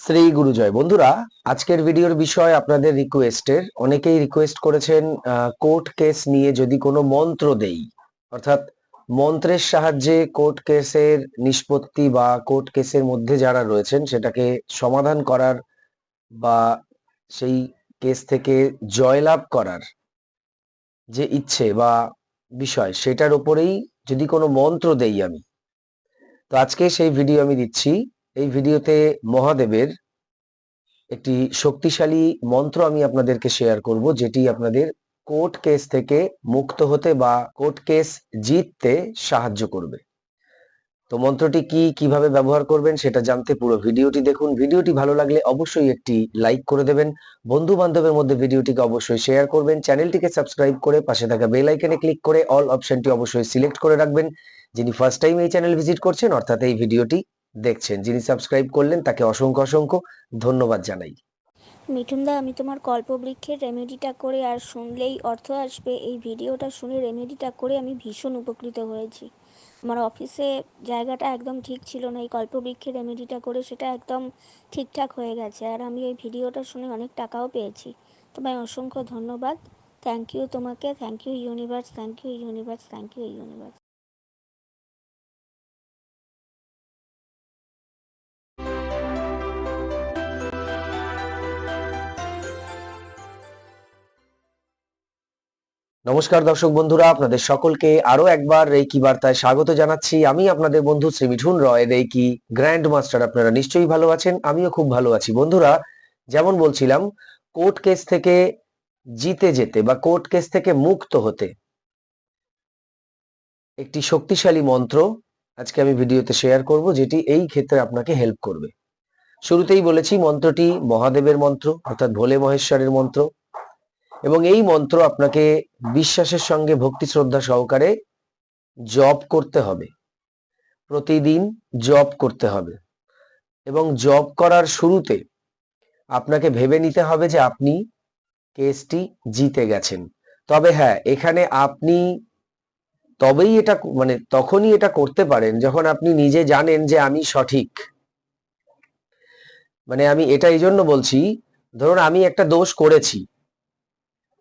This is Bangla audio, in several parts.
শ্রী গুরুজয় বন্ধুরা, আজকের ভিডিওর বিষয় আপনাদের রিকোয়েস্টের অনেকেই রিকোয়েস্ট করেছেন কোর্ট কেস নিয়ে যদি কোনো মন্ত্র দেই, অর্থাৎ মন্ত্রের সাহায্যে কোর্ট কেসের নিষ্পত্তি বা কোর্ট কেসের মধ্যে যারা রয়েছেন, সেটাকে সমাধান করার বা সেই কেস থেকে জয়লাভ করার যে ইচ্ছে বা বিষয়, সেটার উপরেই যদি কোনো মন্ত্র দেই আমি, তো আজকে সেই ভিডিও আমি দিচ্ছি। এই ভিডিওতে মহাদেবের একটি শক্তিশালী মন্ত্র আমি আপনাদেরকে শেয়ার করব, যেটি আপনাদের কোর্ট কেস থেকে মুক্ত হতে বা কোর্ট কেস জিততে সাহায্য করবে। তো মন্ত্রটি কি, কীভাবে ব্যবহার করবেন সেটা জানতে পুরো ভিডিওটি দেখুন। ভিডিওটি ভালো লাগলে অবশ্যই একটি লাইক করে দেবেন। বন্ধু বান্ধবের মধ্যে ভিডিওটিকে অবশ্যই শেয়ার করবেন। চ্যানেলটিকে সাবস্ক্রাইব করে পাশে থাকা বেল আইকনে ক্লিক করে অল অপশনটি অবশ্যই সিলেক্ট করে রাখবেন। যিনি ফার্স্ট টাইম এই চ্যানেল ভিজিট করছেন, অর্থাৎ এই ভিডিওটি দেখছেন। যিনি সাবস্ক্রাইব করলেন তাকে অসংখ্য অসংখ্য ধন্যবাদ জানাই। মিঠুনদা আমি তোমার কল্পবৃক্ষের রেমেডিটা করে আর শুনলেই অর্থ আসবে। এই ভিডিওটা শুনে রেমেডিটা করে আমি ভীষণ উপকৃত হয়েছি। আমার অফিসে জায়গাটা একদম ঠিক ছিল না। এই কল্পবৃক্ষের রেমেডিটা করে সেটা একদম ঠিকঠাক হয়ে গেছে। আর আমি এই ভিডিওটা শুনে অনেক টাকাও পেয়েছি। তোমায় অসংখ্য ধন্যবাদ। থ্যাংক ইউ তোমাকে। Thank you universe thank you universe thank you universe নমস্কার দর্শক বন্ধুরা, আপনাদের সকলকে আরও একবার রেকি বার্তায় স্বাগত জানাচ্ছি। আমি আপনাদের বন্ধু Shri Mithun Roy reiki grand master আপনারা নিশ্চয়ই ভালো আছেন, আমিও খুব ভালো আছি। বন্ধুরা, যেমন বলছিলাম, কোর্ট কেস থেকে জিতে যেতে বা কোর্ট কেস থেকে মুক্ত হতে একটি শক্তিশালী মন্ত্র আজকে আমি ভিডিওতে শেয়ার করব, যেটি এই ক্ষেত্রে আপনাকে হেল্প করবে। শুরুতেই বলেছি, মন্ত্রটি মহাদেবের মন্ত্র, অর্থাৎ ভোলে মহেশ্বরের মন্ত্র। এবং এই মন্ত্র আপনাকে বিশ্বাসের সঙ্গে ভক্তি শ্রদ্ধা সহকারে জপ করতে হবে। প্রতিদিন জপ করতে হবে এবং জপ করার শুরুতে আপনাকে ভেবে নিতে হবে যে আপনি কেসটি জিতে গেছেন। তবে হ্যাঁ এখানে আপনি তবেই এটা মানে তখনই এটা করতে পারেন যখন আপনি নিজে জানেন যে আমি সঠিক। মানে আমি এটা এই জন্য বলছি, ধরুন আমি একটা দোষ করেছি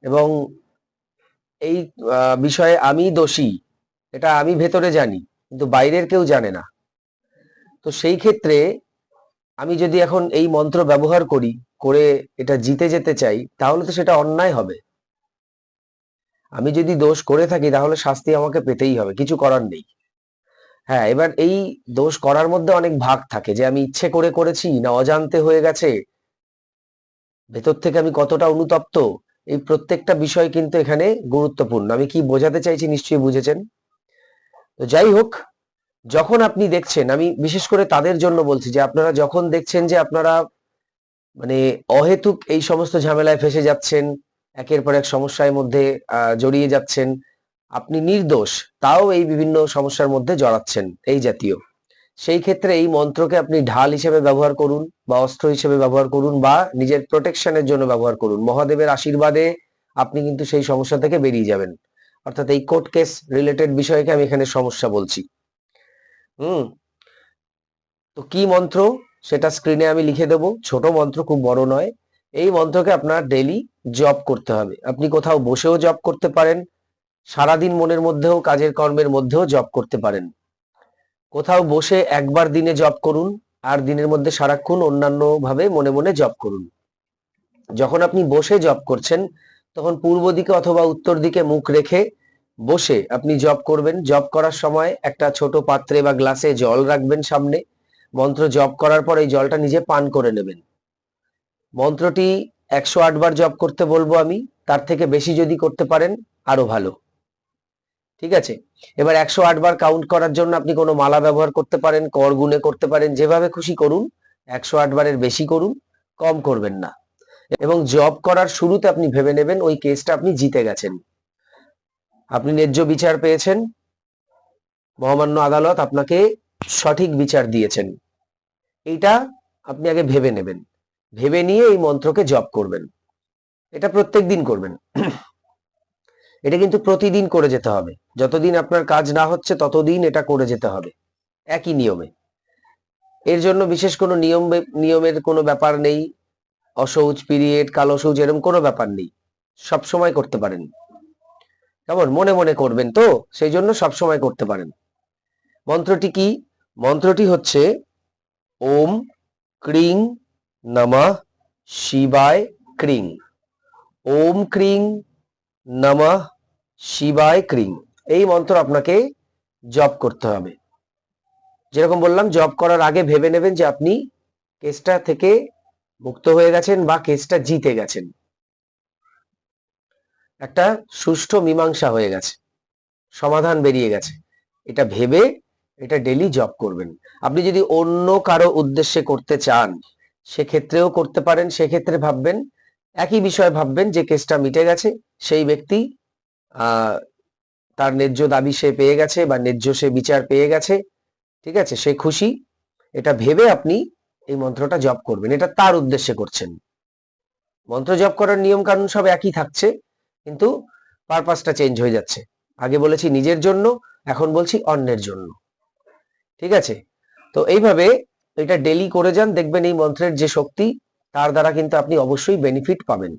এবং এই বিষয়ে আমি দোষী, এটা আমি ভেতরে জানি, কিন্তু বাইরের কেউ জানে না। তো সেই ক্ষেত্রে আমি যদি এখন এই মন্ত্র ব্যবহার করি, করে এটা জিতে যেতে চাই, তাহলে তো সেটা অন্যায় হবে। আমি যদি দোষ করে থাকি, তাহলে শাস্তি আমাকে পেতেই হবে, কিছু করার নেই। হ্যাঁ এবার এই দোষ করার মধ্যে অনেক ভাগ থাকে, যে আমি ইচ্ছে করে করেছি, না অজান্তে হয়ে গেছে, ভেতর থেকে আমি কতটা অনুতপ্ত এই প্রত্যেকটা বিষয় কিন্তু এখানে গুরুত্বপূর্ণ। আমি কি বোঝাতে চাইছি নিশ্চয়ই বুঝেছেন? তো যাই হোক, যখন আপনি দেখছেন, আমি বিশেষ করে তাদের জন্য বলছি যে আপনারা যখন দেখছেন যে আপনারা মানে অহেতুক এই সমস্ত ঝামেলায় ফেসে যাচ্ছেন, একের পর এক সমস্যার মধ্যে জড়িয়ে যাচ্ছেন, আপনি নির্দোষ, তাও এই বিভিন্ন সমস্যার মধ্যে জড়াচ্ছেন, এই জাতীয়। সেই ক্ষেত্রে এই মন্ত্রকে আপনি ঢাল হিসেবে ব্যবহার করুন বা অস্ত্র হিসেবে ব্যবহার করুন বা নিজের প্রোটেকশনের জন্য ব্যবহার করুন। মহাদেবের আশীর্বাদে আপনি কিন্তু সেই সমস্যা থেকে বেরিয়ে যাবেন। অর্থাৎ এই কোর্ট কেস রিলেটেড বিষয়কে আমি এখানে সমস্যা বলছি। হুম, তো কি মন্ত্র? সেটা স্ক্রিনে আমি লিখে দেব। ছোট মন্ত্র খুব বড় নয়। এই মন্ত্রকে আপনার ডেলি জব করতে হবে। আপনি কোথাও বসেও জব করতে পারেন। সারাদিন মনের মধ্যেও, কাজের কর্মের মধ্যেও জব করতে পারেন। কোথাও বসে একবার দিনে জব করুন আর দিনের মধ্যে সারাক্ষণ অন্যান্য ভাবে মনে মনে জব করুন। যখন আপনি বসে জব করছেন, তখন পূর্ব দিকে অথবা উত্তর দিকে মুখ রেখে বসে আপনি জব করবেন। জব করার সময় একটা ছোট পাত্রে বা গ্লাসে জল রাখবেন সামনে। মন্ত্র জপ করার পর এই জলটা নিজে পান করে নেবেন। মন্ত্রটি একশো বার জপ করতে বলব আমি, তার থেকে বেশি যদি করতে পারেন, আরও ভালো। ঠিক আছে? এবার একশো আট বার কাউন্ট করার জন্য আপনি কোনো মালা ব্যবহার করতে পারেন, কর গুণে করতে পারেন, যেভাবে খুশি করুন, একশো বারের বেশি করুন, কম করবেন না। এবং জব করার শুরুতে আপনি ভেবে নেবেন ওই কেসটা আপনি জিতে গেছেন। আপনি ন্যায্য বিচার পেয়েছেন। মহামান্য আদালত আপনাকে সঠিক বিচার দিয়েছেন। এইটা আপনি আগে ভেবে নেবেন। ভেবে নিয়ে এই মন্ত্রকে জপ করবেন। এটা প্রত্যেক দিন করবেন। এটা কিন্তু প্রতিদিন করে যেতে হবে। যতদিন আপনার কাজ না হচ্ছে, ততদিন এটা করে যেতে হবে। একই নিয়মে। এর জন্য বিশেষ কোনো নিয়ম নিয়মের কোনো ব্যাপার নেই। অসৌচ পিরিয়ড কালো সৌচ এরকম কোনো ব্যাপার নেই। সব সময় করতে পারেন। কেমন? মনে মনে করবেন তো? সেই জন্য সব সময় করতে পারেন। মন্ত্রটি কি? মন্ত্রটি হচ্ছে, ওম ক্রিং নমঃ শিবায় ক্রিং। ওম ক্রিং নমঃ শিবায় ক্রিং এই মন্ত্র আপনাকে জপ করতে হবে। যেরকম বললাম জব করার আগে ভেবে নেবেন যে আপনি কেসটা থেকে মুক্ত হয়ে গেছেন বা কেসটা জিতে গেছেন। একটা সুষ্ঠু মীমাংসা হয়ে গেছে। সমাধান বেরিয়ে গেছে। এটা ভেবে, এটা ডেলি জব করবেন। আপনি যদি অন্য কারও উদ্দেশ্যে করতে চান, সেক্ষেত্রেও করতে পারেন, সেক্ষেত্রে ভাববেন, একই বিষয় ভাববেন যে কেসটা মিটে গেছে, সেই ব্যক্তি তার ন্যায্য দাবি সে পেয়ে গেছে বা ন্যায্য সে বিচার পেয়ে গেছে, ঠিক আছে? সে খুশি। এটা ভেবে আপনি এই মন্ত্রটা জপ করবেন। এটা তার উদ্দেশ্যে করছেন। মন্ত্র জপ করার নিয়ম কানুন সব একই থাকছে, কিন্তু পারপাসটা চেঞ্জ হয়ে যাচ্ছে। আগে বলেছি নিজের জন্য, এখন বলছি অন্যের জন্য। ঠিক আছে? তো এইভাবে এটা ডেলি করে যান, দেখবেন এই মন্ত্রের যে শক্তি, তার দ্বারা কিন্তু আপনি অবশ্যই বেনিফিট পাবেন।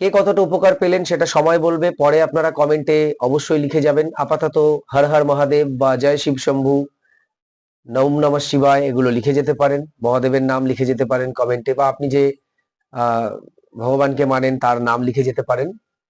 কে কতটা উপকার পেলেন সেটা সময় বলবে। পরে আপনারা কমেন্টে অবশ্যই লিখে যাবেন। আপাতত হর হর মহাদেব বা জয় শিব শম্ভু, নম নমঃ শিবায় এগুলো লিখে যেতে পারেন। মহাদেবের নাম লিখে যেতে পারেন কমেন্টে বা আপনি যে ভগবানকে মানেন তার নাম লিখে যেতে পারেন।